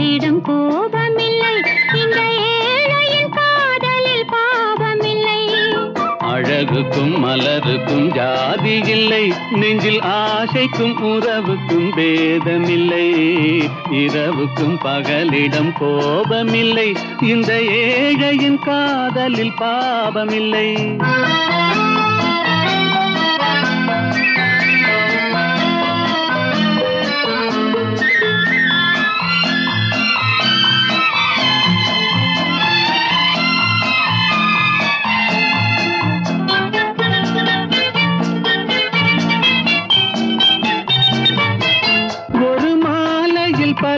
யாரிடம் கோபமில்லை. இந்த ஏழையின் காதலில் பாவமில்லை. அழகுக்கும் மலருக்கும் ஜாதி இல்லை. நெஞ்சில் ஆசைக்கும் உறவுக்கும் பேதமில்லை. இரவுக்கும் பகலிடம் கோபமில்லை. இந்த ஏழையின் காதலில் பாவமில்லை.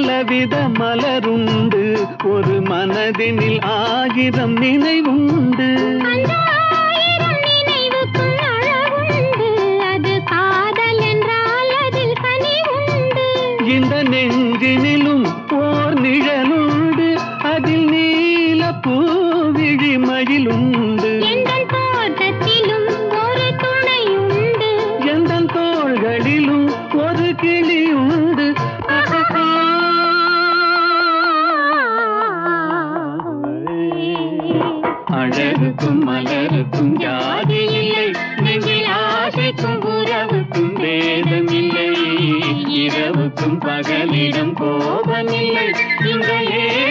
பலவித மலருண்டு ஒரு மனதினில் ஆயிரம் நினைவுண்டு. அந்த ஆயிரம் உறவுக்கும் ஜாதி இல்லை. நெஞ்சில் ஆசைக்கும் உறவுக்கும் வேதம் இல்லை இரவுக்கும் பகலிடம் கோபம் இல்லை இந்த ஏ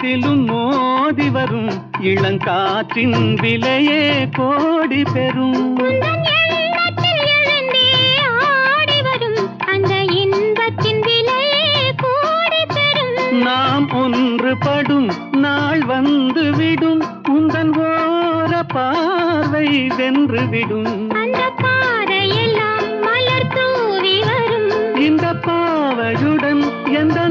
முகத்திலும் மோதி வரும் இளங்காற்றின் விலையே கூடி பெறும். நாம் ஒன்றுபடும் நாள் வந்து விடும். உந்தன் ஓர பார்வை வென்று விடும். அந்த பாறையெல்லாம் மலர் தூவி வரும். இந்த பாவையுடன் எந்த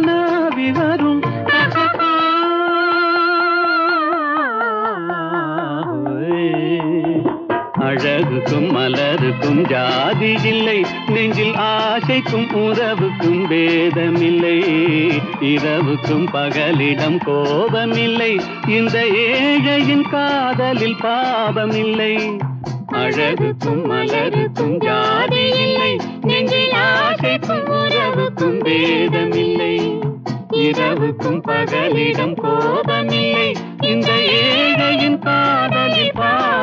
மலருக்கும் ஜாதி இல்லை. நெஞ்சில் ஆசைக்கும் உறவுக்கும் வேதமில்லை இரவுக்கும் பகலிடம் கோபமில்லை. இந்த ஏழையின் காதலில் பாவமில்லை. அழகுக்கும் மலருக்கும் ஜாதி இல்லை. நெஞ்சில் ஆசைக்கும் உறவுக்கும் வேதமில்லை இரவுக்கும் பகலிடம் கோபமில்லை. இந்த ஏழையின் காதலில் பாவம்